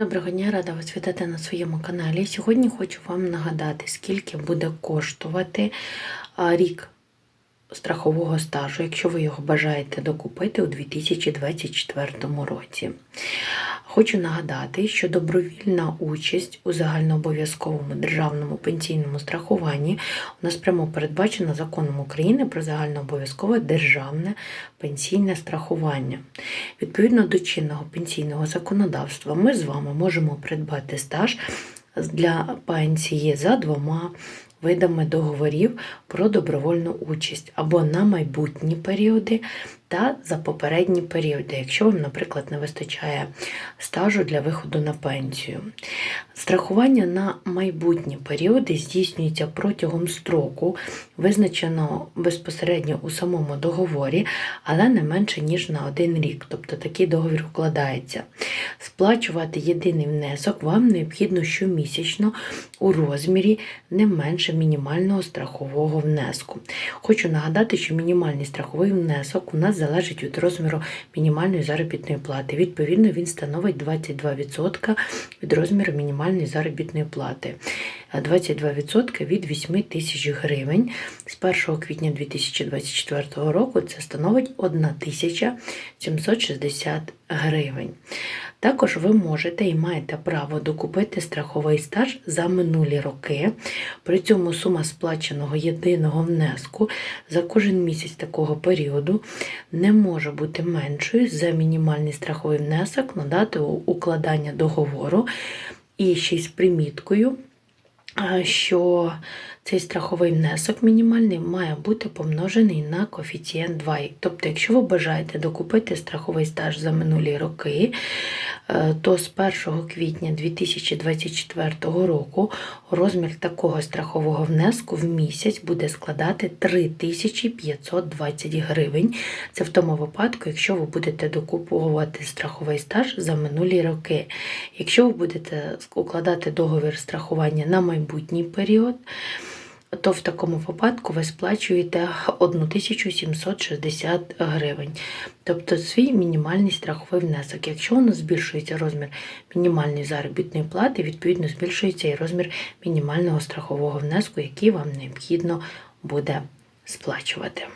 Доброго дня, рада вас вітати на своєму каналі. Сьогодні хочу вам нагадати, скільки буде коштувати рік страхового стажу, якщо ви його бажаєте докупити у 2024 році. Хочу нагадати, що добровільна участь у загальнообов'язковому державному пенсійному страхуванні у нас прямо передбачена законом України про загальнообов'язкове державне пенсійне страхування. Відповідно до чинного пенсійного законодавства, ми з вами можемо придбати стаж для пенсії за двома видами договорів про добровольну участь або на майбутні періоди та за попередні періоди, якщо вам, наприклад, не вистачає стажу для виходу на пенсію. Страхування на майбутні періоди здійснюється протягом строку, визначеного безпосередньо у самому договорі, але не менше ніж на один рік. Тобто такий договір укладається. Сплачувати єдиний внесок вам необхідно щомісячно у розмірі не менше мінімального страхового внеску. Хочу нагадати, що мінімальний страховий внесок у нас залежить від розміру мінімальної заробітної плати. Відповідно, він становить 22% від розміру мінімальної заробітної плати. 22% від 8 тисяч гривень. З 1 квітня 2024 року це становить 1760 гривень. Також ви можете і маєте право докупити страховий стаж за минулі роки. При цьому сума сплаченого єдиного внеску за кожен місяць такого періоду не може бути меншою за мінімальний страховий внесок на дату укладання договору і ще й з приміткою що цей страховий внесок мінімальний має бути помножений на коефіцієнт 2. Тобто, якщо ви бажаєте докупити страховий стаж за минулі роки, е, то з 1 квітня 2024 року розмір такого страхового внеску в місяць буде складати 3520 гривень. Це в тому випадку, якщо ви будете докуповувати страховий стаж за минулі роки. Якщо ви будете укладати договір страхування на майбутній період, то в такому випадку ви сплачуєте 1760 гривень. Тобто свій мінімальний страховий внесок. Якщо у нас збільшується розмір мінімальної заробітної плати, відповідно збільшується і розмір мінімального страхового внеску, який вам необхідно буде сплачувати.